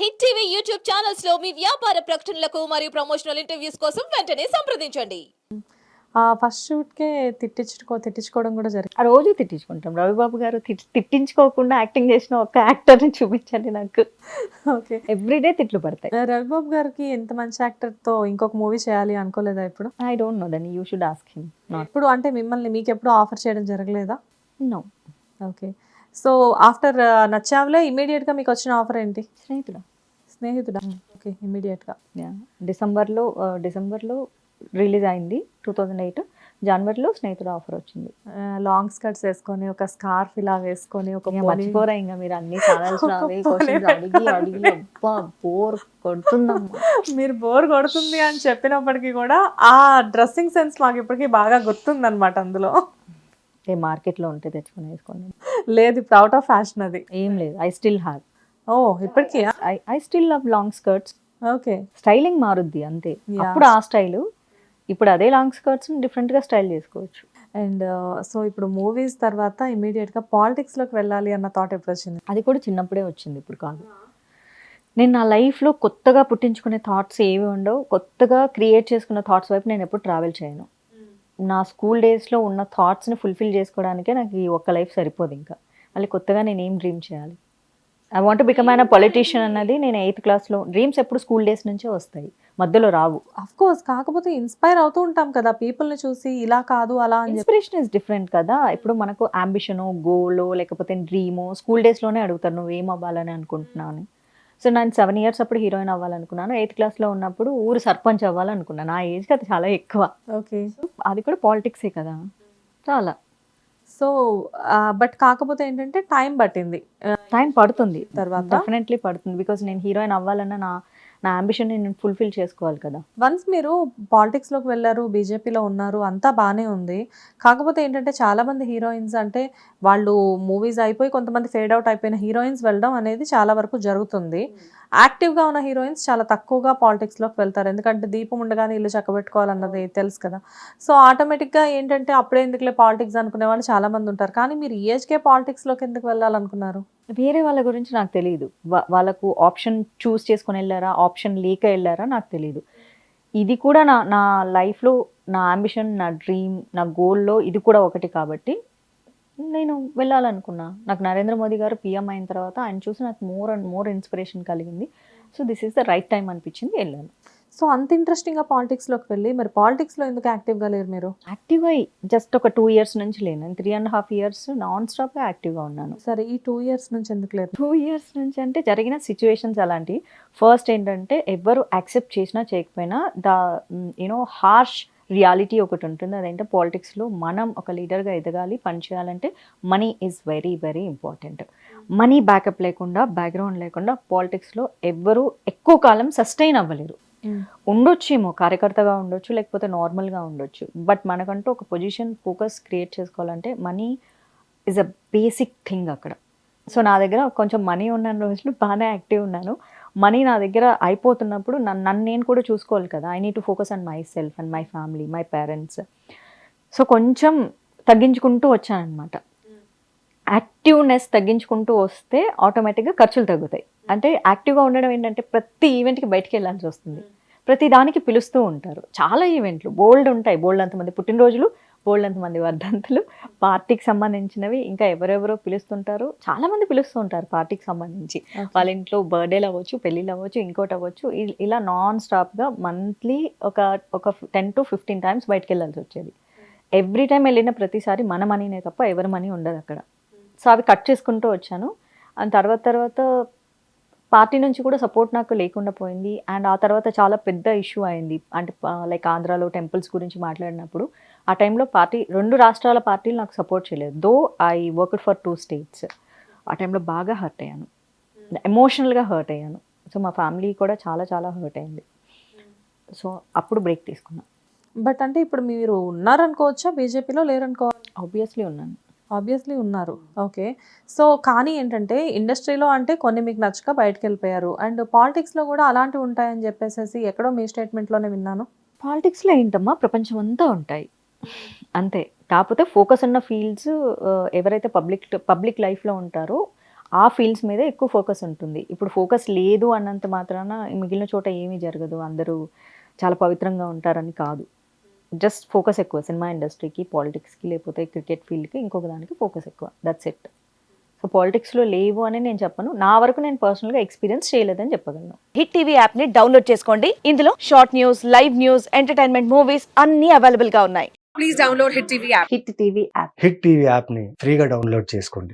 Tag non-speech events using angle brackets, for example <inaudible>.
Hit TV YouTube ఛానల్స్లో మీ వ్యాపార ప్రకటనలకు మరియు ప్రమోషనల్ ఇంటర్వ్యూస్ కోసం వెంటనే సంప్రదించండి. ఆ ఫస్ట్ షూట్కే తిట్టించుకో తిట్టించుకోవడం కూడా జరిగింది. ఆ రోజు తిట్టించుకుంటాం. రవిబాబు గారు తిట్- తిట్టించుకోకుండా యాక్టింగ్ చేసిన ఒక యాక్టర్ని చూపించండి నాకు. ఓకే. ఎవ్రీడే తిట్లు పడతాయి. రవిబాబు గారికి ఎంత మంచి యాక్టర్తో ఇంకొక మూవీ చేయాలి అనుకోలేదా ఇప్పుడు? I don't know then you should ask him ఇప్పుడు అంటే మిమ్మల్ని మీకు ఎప్పుడు ఆఫర్ చేయడం జరగలేదా? No okay. సో ఆఫ్టర్ నచ్చావులే ఇమీడియట్గా మీకు వచ్చిన ఆఫర్ ఏంటి? స్నేహితుడా. స్నేహితుడా? ఓకే ఇమీడియట్గా Yeah. డిసెంబర్లో డిసెంబర్లో రిలీజ్ అయింది టూ థౌజండ్ ఎయిట్ జనవరిలో స్నేహితుడు ఆఫర్ వచ్చింది. లాంగ్ స్కర్ట్స్ వేసుకొని ఒక స్కార్ఫ్ ఇలా వేసుకొని ఒక మర్చిపోరా ఇంకా మీరు అన్ని <laughs> అడిగి అడిగి బోర్ కొడుతుందమ్మా. మీరు బోర్ కొడుతుంది అని చెప్పినప్పటికీ కూడా ఆ డ్రెస్సింగ్ సెన్స్ మాకు ఇప్పటికీ బాగా గుర్తుందన్నమాట అందులో. ఏ మార్కెట్లో ఉంటే తెచ్చుకొని వేసుకోండి. లేదు ఇప్పుడు అవుట్ ఆఫ్ ఫ్యాషన్ అది. ఏం లేదు ఐ స్టిల్ హ్యావ్ ఓ ఇప్పటికీ? I I still love long skirts okay. Styling మారుద్ది అంతే. అప్పుడు ఆ స్టైల్ ఇప్పుడు అదే లాంగ్ స్కర్ట్స్ డిఫరెంట్గా స్టైల్ చేసుకోవచ్చు. అండ్ సో ఇప్పుడు మూవీస్ తర్వాత ఇమీడియట్గా పాలిటిక్స్లోకి వెళ్ళాలి అన్న థాట్ ఎప్పుడు వచ్చింది అది కూడా చిన్నప్పుడే వచ్చింది ఇప్పుడు కాదు. నేను నా లైఫ్లో కొత్తగా పుట్టించుకునే థాట్స్ ఏవి ఉండవు కొత్తగా క్రియేట్ చేసుకున్న థాట్స్ వైపు నేను ఎప్పుడు ట్రావెల్ చేయను. నా స్కూల్ డేస్లో ఉన్న థాట్స్ని ఫుల్ఫిల్ చేసుకోవడానికే నాకు ఈ ఒక్క లైఫ్ సరిపోదు ఇంకా. మళ్ళీ కొత్తగా నేను ఏం డ్రీమ్ చేయాలి? ఐ వాంట్ బికమ్ అయిన పొలిటీషియన్ అన్నది నేను ఎయిత్ క్లాస్లో డ్రీమ్స్ ఎప్పుడు స్కూల్ డేస్ నుంచే వస్తాయి. మధ్యలో రావు. అఫ్ కోర్స్ కాకపోతే ఇన్స్పైర్ అవుతూ ఉంటాం కదా పీపుల్ని చూసి ఇలా కాదు అలా ఇన్స్పిరేషన్ ఇస్ డిఫరెంట్ కదా. ఇప్పుడు మనకు అంబిషను గోలో లేకపోతే డ్రీమో స్కూల్ డేస్లోనే అడుగుతారు నువ్వు ఏం అవ్వాలని అనుకుంటున్నావు అని. సో నేను సెవెన్ ఇయర్స్ అప్పుడు హీరోయిన్ అవ్వాలనుకున్నాను. ఎయిత్ క్లాస్లో ఉన్నప్పుడు ఊరు సర్పంచ్ అవ్వాలనుకున్నాను. నా ఏజ్కి అది చాలా ఎక్కువ. ఓకే అది కూడా పాలిటిక్సే కదా. చాలా. సో బట్ కాకపోతే ఏంటంటే టైం పట్టింది. టైం పడుతుంది. తర్వాత? డెఫినెట్లీ పడుతుంది. బికాజ్ నేను హీరోయిన్ అవ్వాలన్న నా నా అంబిషన్ నేను ఫుల్ఫిల్ చేసుకోవాలి కదా. వన్స్ మీరు పాలిటిక్స్లోకి వెళ్ళారు బీజేపీలో ఉన్నారు అంతా బాగానే ఉంది. కాకపోతే ఏంటంటే చాలా మంది హీరోయిన్స్ అంటే వాళ్ళు మూవీస్ అయిపోయి కొంతమంది ఫేడ్ అవుట్ అయిపోయిన హీరోయిన్స్ వెళ్ళడం అనేది చాలా వరకు జరుగుతుంది. యాక్టివ్గా ఉన్న హీరోయిన్స్ చాలా తక్కువగా పాలిటిక్స్లోకి వెళ్తారు. ఎందుకంటే దీపం ఉండగానే ఇల్లు చక్కబెట్టుకోవాలన్నది తెలుసు కదా. సో ఆటోమేటిక్గా ఏంటంటే అప్పుడే ఎందుకులే పాలిటిక్స్ అనుకునే వాళ్ళు చాలా మంది ఉంటారు. కానీ మీరు ఈ ఏజ్ కే పాలిటిక్స్లోకి ఎందుకు వెళ్ళాలనుకున్నారు? వేరే వాళ్ళ గురించి నాకు తెలియదు వాళ్ళకు ఆప్షన్ చూస్ చేసుకొని వెళ్ళారా? ఆప్షన్ లేక వెళ్ళారా నాకు తెలియదు ఇది కూడా నా నా లైఫ్లో నా అంబిషన్ నా డ్రీమ్ నా గోల్లో ఇది కూడా ఒకటి కాబట్టి నేను వెళ్ళాలనుకున్నా. నాకు నరేంద్ర మోదీ గారు పిఎం అయిన తర్వాత ఆయన చూసి నాకు మోర్ అండ్ మోర్ ఇన్స్పిరేషన్ కలిగింది. So this is the right time అనిపించింది వెళ్ళాను. సో అంత ఇంట్రెస్టింగ్ పాలిటిక్స్లోకి వెళ్ళి మరి పాలిటిక్స్లో ఎందుకు యాక్టివ్గా లేరు మీరు? యాక్టివ్గా జస్ట్ ఒక టూ ఇయర్స్ నుంచి లేను. Three and half years non స్టాప్గా యాక్టివ్గా ఉన్నాను. సరే ఈ టూ ఇయర్స్ నుంచి ఎందుకు లేరు? టూ ఇయర్స్ నుంచి అంటే జరిగిన సిచ్యువేషన్స్ అలాంటివి. ఫస్ట్ ఏంటంటే ఎవరు యాక్సెప్ట్ చేసినా చేయకపోయినా ద యూనో హార్ష్ రియాలిటీ ఒకటి ఉంటుంది. అదేంటే పాలిటిక్స్లో మనం ఒక లీడర్గా ఎదగాలి పని చేయాలంటే money is very very important money backup లేకుండా బ్యాక్గ్రౌండ్ లేకుండా పాలిటిక్స్లో ఎవ్వరూ ఎక్కువ కాలం సస్టైన్ అవ్వలేరు. ఉండొచ్చేమో కార్యకర్తగా ఉండొచ్చు లేకపోతే నార్మల్గా ఉండొచ్చు. బట్ మనకంటూ ఒక పొజిషన్ ఫోకస్ క్రియేట్ చేసుకోవాలంటే money is a basic thing అక్కడ. సో నా దగ్గర కొంచెం మనీ ఉన్న రోజులు బాగానే యాక్టివ్ ఉన్నాను. మనీ నా దగ్గర అయిపోతున్నప్పుడు నన్ను నన్ను నేను కూడా చూసుకోవాలి కదా. I need to focus on myself and my family my parents so కొంచెం తగ్గించుకుంటూ వచ్చానమాట యాక్టివ్నెస్ తగ్గించుకుంటూ వస్తే ఆటోమేటిక్గా ఖర్చులు తగ్గుతాయి. అంటే యాక్టివ్గా ఉండడం ఏంటంటే ప్రతి ఈవెంట్కి బయటికి వెళ్ళాల్సి వస్తుంది. ప్రతి దానికి పిలుస్తూ ఉంటారు. చాలా ఈవెంట్లు. బోల్డ్ ఉంటాయి. బోల్డ్ అంతమంది పుట్టినరోజులు బోల్డ్ అంతమంది వర్ధంతులు పార్టీకి సంబంధించినవి ఇంకా ఎవరెవరో పిలుస్తుంటారు. చాలా మంది పిలుస్తూ ఉంటారు పార్టీకి సంబంధించి. వాళ్ళ ఇంట్లో బర్త్డేలు అవ్వచ్చు పెళ్ళిళ్ళు అవ్వచ్చు ఇంకోటి అవ్వచ్చు. ఇలా నాన్ స్టాప్గా మంత్లీ ఒక ఒక టెన్ టు ఫిఫ్టీన్ టైమ్స్ బయటకు వెళ్ళాల్సి వచ్చేది. ఎవ్రీ టైం వెళ్ళిన ప్రతిసారి మన మనీనే తప్ప ఎవరి మనీ ఉండదు అక్కడ. సో అవి కట్ చేసుకుంటూ వచ్చాను. అండ్ తర్వాత తర్వాత పార్టీ నుంచి కూడా సపోర్ట్ నాకు లేకుండా పోయింది. అండ్ ఆ తర్వాత చాలా పెద్ద ఇష్యూ అయింది. అంటే లైక్ ఆంధ్రాలో టెంపుల్స్ గురించి మాట్లాడినప్పుడు ఆ టైంలో పార్టీ రెండు రాష్ట్రాల పార్టీలు నాకు సపోర్ట్ చేయలేదు. Though I work for two states. ఆ టైంలో బాగా హర్ట్ అయ్యాను. ఎమోషనల్గా హర్ట్ అయ్యాను. సో మా ఫ్యామిలీ కూడా చాలా చాలా హర్ట్ అయింది. సో అప్పుడు బ్రేక్ తీసుకున్నాను బట్ అంటే ఇప్పుడు మీరు ఉన్నారనుకోవచ్చా? బీజేపీలో లేరనుకోవచ్చు ఆబ్వియస్లీ ఉన్నాను. ఆబ్వియస్లీ ఉన్నారు. ఓకే. సో కానీ ఏంటంటే ఇండస్ట్రీలో అంటే కొన్ని మీకు నచ్చక బయటకు వెళ్ళిపోయారు అండ్ పాలిటిక్స్లో కూడా అలాంటివి ఉంటాయని చెప్పేసి ఎక్కడో మీ స్టేట్మెంట్లోనే విన్నాను. పాలిటిక్స్లో ఏంటమ్మా ప్రపంచం అంతా ఉంటాయి. అంతే. కాకపోతే ఫోకస్ ఉన్న ఫీల్డ్స్ ఎవరైతే పబ్లిక్ పబ్లిక్ లైఫ్లో ఉంటారో ఆ ఫీల్డ్స్ మీద ఎక్కువ ఫోకస్ ఉంటుంది. ఇప్పుడు ఫోకస్ లేదు అన్నంత మాత్రాన మిగిలిన చోట ఏమీ జరగదు. అందరూ చాలా పవిత్రంగా ఉంటారని కాదు. జస్ట్ ఫోకస్ ఎక్కువ సినిమా ఇండస్ట్రీకి పాలిటిక్స్కి లేకపోతే క్రికెట్ ఫీల్డ్కి ఇంకొక దానికి ఫోకస్ ఎక్కువ. దట్స్ ఇట్ సో పాలిటిక్స్లో లేవు అని నేను చెప్పను. నా వరకు నేను పర్సనల్గా ఎక్స్పీరియన్స్ చేయలేదని చెప్పగలను. హిట్ టీవీ యాప్ని డౌన్లోడ్ చేసుకోండి. ఇందులో short news live news entertainment movies అన్ని అవైలబుల్గా ఉన్నాయి. Please download Hit TV app. Hit TV app hit TV యాప్ని ఫ్రీగా డౌన్లోడ్ చేసుకోండి.